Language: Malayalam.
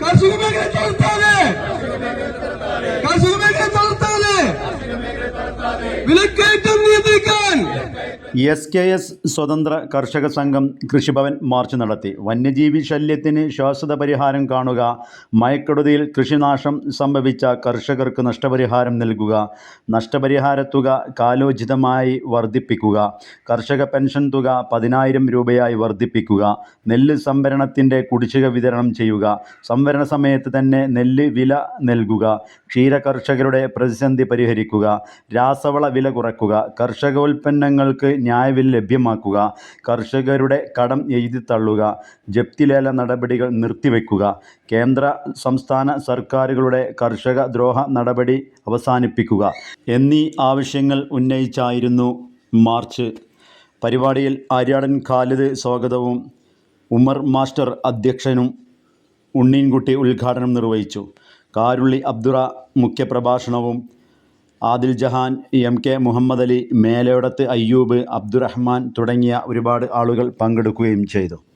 കാർഷിക മേഖല തളർത്താതെ കർഷക മേഖല തളർത്താതെ വിലക്കയറ്റം നിയന്ത്രിക്കാൻ. എസ് കെ എസ് സ്വതന്ത്ര കർഷക സംഘം കൃഷിഭവൻ മാർച്ച് നടത്തി. വന്യജീവി ശല്യത്തിന് ശാശ്വത പരിഹാരം കാണുക മയക്കെടുതിയിൽ കൃഷിനാശം സംഭവിച്ച കർഷകർക്ക് നഷ്ടപരിഹാരം നൽകുക നഷ്ടപരിഹാര തുക കാലോചിതമായി വർദ്ധിപ്പിക്കുക കർഷക പെൻഷൻ തുക പതിനായിരം രൂപയായി വർദ്ധിപ്പിക്കുക നെല്ല് സംഭരണത്തിന്റെ കുടിശ്ശിക വിതരണം ചെയ്യുക സംഭരണ സമയത്ത് തന്നെ നെല്ല് വില നൽകുക ക്ഷീര കർഷകരുടെ പ്രതിസന്ധി പരിഹരിക്കുക രാസവള വില കുറയ്ക്കുക കർഷകോൽപ്പന്നങ്ങൾക്ക് ന്യായവില ലഭ്യമാക്കുക. കർഷകരുടെ കടം എഴുതി തള്ളുക. ജപ്തിലേല നടപടികൾ നിർത്തിവെക്കുക. കേന്ദ്ര സംസ്ഥാന സർക്കാരുകളുടെ കർഷക ദ്രോഹ നടപടി അവസാനിപ്പിക്കുക. എന്നീ ആവശ്യങ്ങൾ ഉന്നയിച്ചായിരുന്നു മാർച്ച്. പരിപാടിയിൽ ആര്യാടൻ ഖാലിദ് സ്വാഗതവും ഉമർ മാസ്റ്റർ അധ്യക്ഷനും ഉണ്ണീൻകുട്ടി ഉദ്ഘാടനം നിർവഹിച്ചു. കാരുള്ളി അബ്ദുറ മുഖ്യപ്രഭാഷണവും ആദിൽ ജഹാൻ എം കെ മുഹമ്മദലി അലി മേലയോടത്ത് അയ്യൂബ് അബ്ദുറഹ്മാൻ തുടങ്ങിയ ഒരുപാട് ആളുകൾ പങ്കെടുക്കുകയും ചെയ്തു.